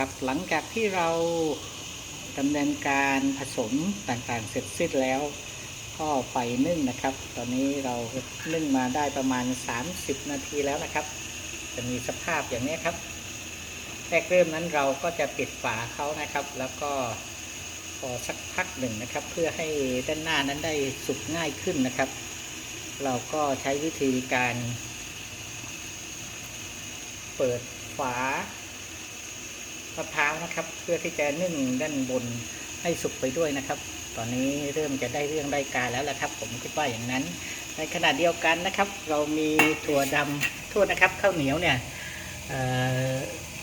ครับ หลังจากที่เราดำเนินการผสมต่างๆ เสร็จสิ้นแล้ว ก็ไปนึ่งนะครับ ตอนนี้เรานึ่งมาได้ประมาณ 30 นาทีแล้วนะครับ จะมีสภาพอย่างนี้ครับแรกเริ่มนั้นเราก็จะปิดฝาเขานะครับ แล้วก็พอสักพักหนึ่งนะครับ เพื่อให้ด้านหน้านั้นได้สุกง่ายขึ้นนะครับ เราก็ใช้วิธีการ เปิดฝา มะพร้าวนะครับ เพื่อที่จะนึ่งด้านบนให้สุกไปด้วยนะครับ ตอนนี้เริ่มจะได้เรื่องได้การแล้วละครับ ผมคิดว่าอย่างนั้น ในขณะเดียวกันนะครับ เรามีถั่วดำโทษนะครับข้าวเหนียวเนี่ย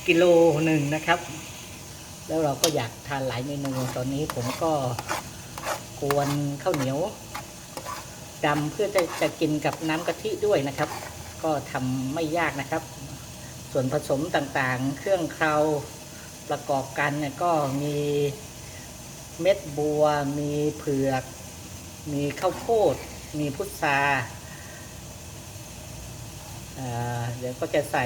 กิโลหนึ่งนะครับ แล้วเราก็อยากทานหลายเมนูตอนนี้ผมก็กวนข้าวเหนียวดำเพื่อจะจะกินกับน้ำกะทิด้วยนะครับ ก็ทำไม่ยากนะครับ ส่วนผสมต่างๆ เครื่องเครา ประกอบกันเนี่ยก็มีเม็ดบัว มีเผือก มีข้าวโพด มีพุทราเดี๋ยวก็จะใส่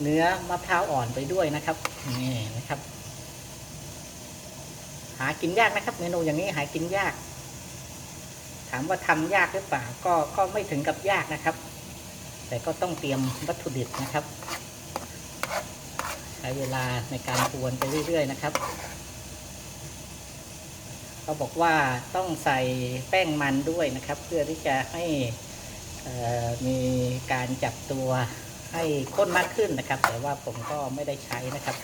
เนื้อมะพร้าวอ่อนไปด้วยนะครับ นี่นะครับ หากินยากนะครับ เมนูอย่างนี้หากินยาก ถามว่าทำยากหรือเปล่าก็ก็ไม่ถึงกับยากนะครับ แต่ก็ต้องเตรียมวัตถุดิบนะครับ ช้เวลาในการกวนไปเรื่อย ๆ นะครับเขาบอกว่าต้องใส่แป้งมันด้วยนะครับ เพื่อที่จะให้มีการจับตัวให้ข้นมากขึ้นนะครับ แต่ว่าผมก็ไม่ได้ใช้นะครับ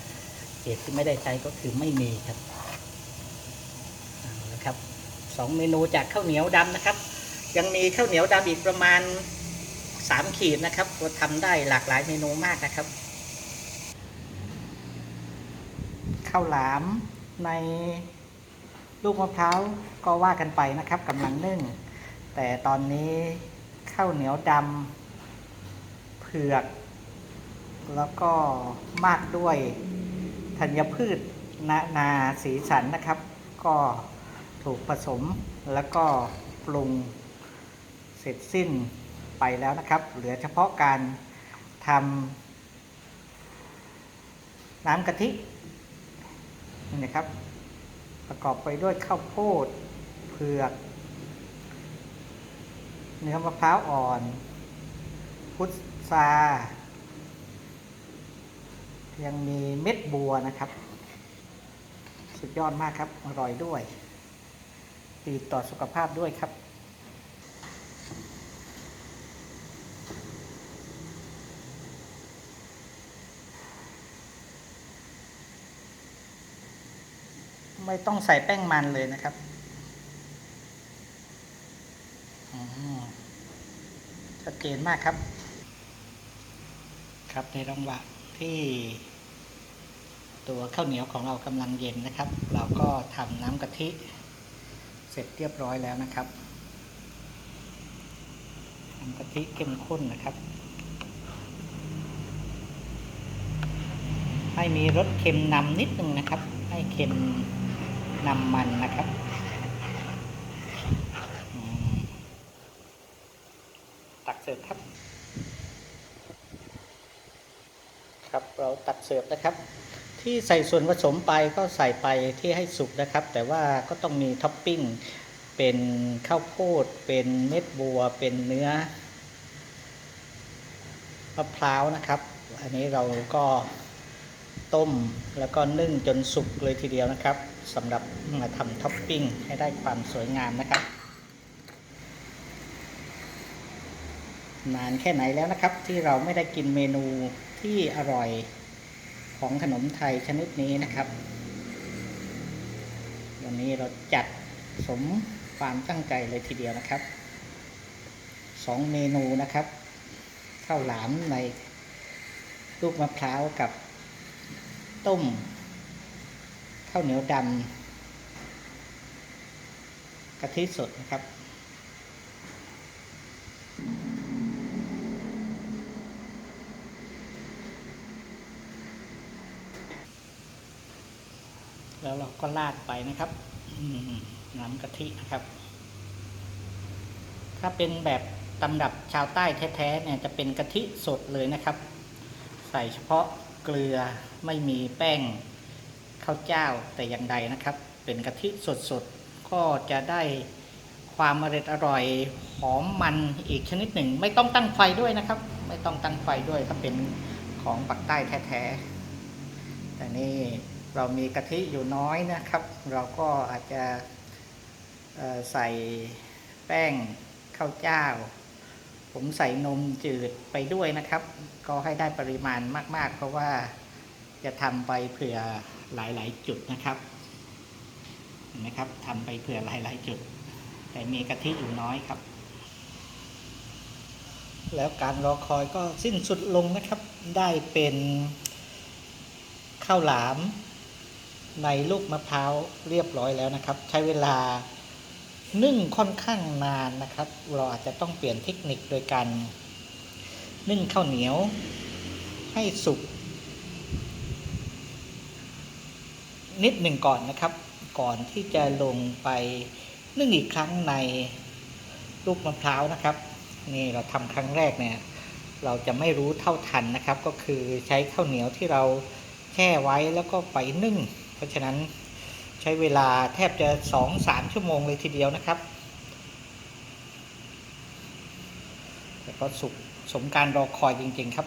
เหตุที่ไม่ได้ใช้ก็คือไม่มีครับเอาละครับสองเมนูจากข้าวเหนียวดำนะครับ ยังมีข้าวเหนียวดำอีกประมาณสามขีดนะครับก็ทำได้หลากหลายเมนูมากนะครับ ข้าวหลามในลูกมะพร้าวก็ว่ากันไปนะครับกำลังนึ่ง แต่ตอนนี้ข้าวเหนียวดำเผือก แล้วก็มากด้วยธัญพืชนานาสีสันนะครับ ก็ถูกผสมแล้วก็ปรุงเสร็จสิ้นไปแล้วนะครับ เหลือเฉพาะการทำน้ำกะทิ นี่นะครับ ประกอบไปด้วยข้าวโพดเผือกเนื้อมะพร้าวอ่อน พุทรายังมีเม็ดบัวนะครับ สุดยอดมากครับ อร่อยด้วยดีต่อสุขภาพด้วยครับ ไม่ต้องใส่แป้งมันเลยนะครับชัดเจนมากครับ ครับในระหว่างที่ตัวข้าวเหนียวของเรากำลังเย็นนะครับ เราก็ทำน้ำกะทิเสร็จเรียบร้อยแล้วนะครับน้ำกะทิเข้มข้นนะครับ ให้มีรสเค็มนำนิดนึงนะครับ ให้เค็ม นำมันนะครับตักเสิร์ฟครับ ครับเราตักเสิร์ฟนะครับ ที่ใส่ส่วนผสมไปก็ใส่ไปที่ให้สุกนะครับ แต่ว่าก็ต้องมีท็อปปิ้งเป็นข้าวโพด เป็นเม็ดบัว เป็นเนื้อมะพร้าวนะครับ อันนี้เราก็ต้มแล้วก็นึ่งจนสุกเลยทีเดียวนะครับ สำหรับมาทำท็อปปิ้งให้ได้ความสวยงามนะครับ นานแค่ไหนแล้วนะครับ ที่เราไม่ได้กินเมนูที่อร่อยของขนมไทยชนิดนี้นะครับ วันนี้เราจัดสมความตั้งใจเลยทีเดียวนะครับสองเมนูนะครับข้าวหลามในลูกมะพร้าวกับต้ม ข้าวเหนียวดำกะทิสดนะครับแล้วเราก็ราดไปนะครับน้ำกะทินะครับ ถ้าเป็นแบบตำรับชาวใต้แท้ๆเนี่ยจะเป็นกะทิสดเลยนะครับ ใส่เฉพาะเกลือไม่มีแป้ง ข้าวเจ้าแต่อย่างใดนะครับ เป็นกะทิสดๆ ก็จะได้ความอร่อยอร่อยหอมมันอีกชนิดหนึ่ง ไม่ต้องตั้งไฟด้วยนะครับ ไม่ต้องตั้งไฟด้วยถ้าเป็นของปักใต้แท้ๆแต่นี่เรามีกะทิอยู่น้อยนะครับ เราก็อาจจะใส่แป้งข้าวเจ้า ผมใส่นมจืดไปด้วยนะครับ ก็ให้ได้ปริมาณมาก ๆ เพราะว่าจะทำไปเผื่อ หลายๆ จุดนะครับเห็นไหมครับทำไปเผื่อหลายๆ จุด แต่มีกะทิอยู่น้อยครับ แล้วการรอคอยก็สิ้นสุดลงนะครับ ได้เป็นข้าวหลามในลูกมะพร้าวเรียบร้อยแล้วนะครับ ใช้เวลานึ่งค่อนข้างนานนะครับ เราอาจจะต้องเปลี่ยนเทคนิคโดยการนึ่งข้าวเหนียวให้สุก นิดหนึ่งก่อนนะครับ ก่อนที่จะลงไปนึ่งอีกครั้งในลูกมะพร้าวนะครับ นี่เราทำครั้งแรกเนี่ย เราจะไม่รู้เท่าทันนะครับ ก็คือใช้ข้าวเหนียวที่เราแช่ไว้แล้วก็ไปนึ่ง เพราะฉะนั้นใช้เวลาแทบจะสองสามชั่วโมงเลยทีเดียวนะครับแต่ก็สุกสมการรอคอยจริง ๆ ครับ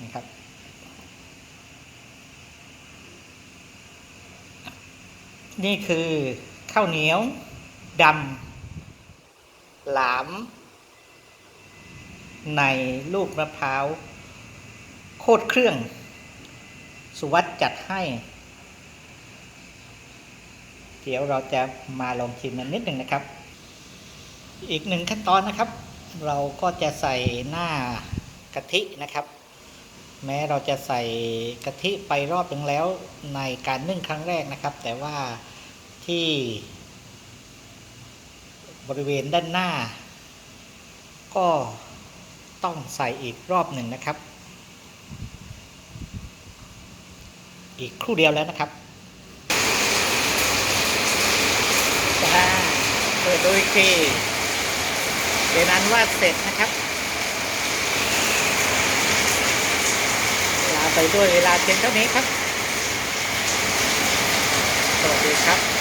นี่ครับ นี่คือข้าวเหนียวดำหลาม ในลูกมะพร้าว โคตรเครื่อง สุวัสด์จัดให้ เดี๋ยวเราจะมาลองชิมมันนิดหนึ่งนะครับ อีกหนึ่งขั้นตอนนะครับ เราก็จะใส่หน้ากะทินะครับ แม้เราจะใส่กะทิไปรอบหนึ่งแล้วในการนึ่งครั้งแรกนะครับ แต่ว่าที่บริเวณด้านหน้า ก็ต้องใส่อีกรอบหนึ่งนะครับ อีกครู่เดียวแล้วนะครับจ้าเปิดดูอีกทีเดี๋ยวนั้นว่าเสร็จนะครับลา ไปด้วยเวลาเพียงเท่านี้ครับ สวัสดีครับ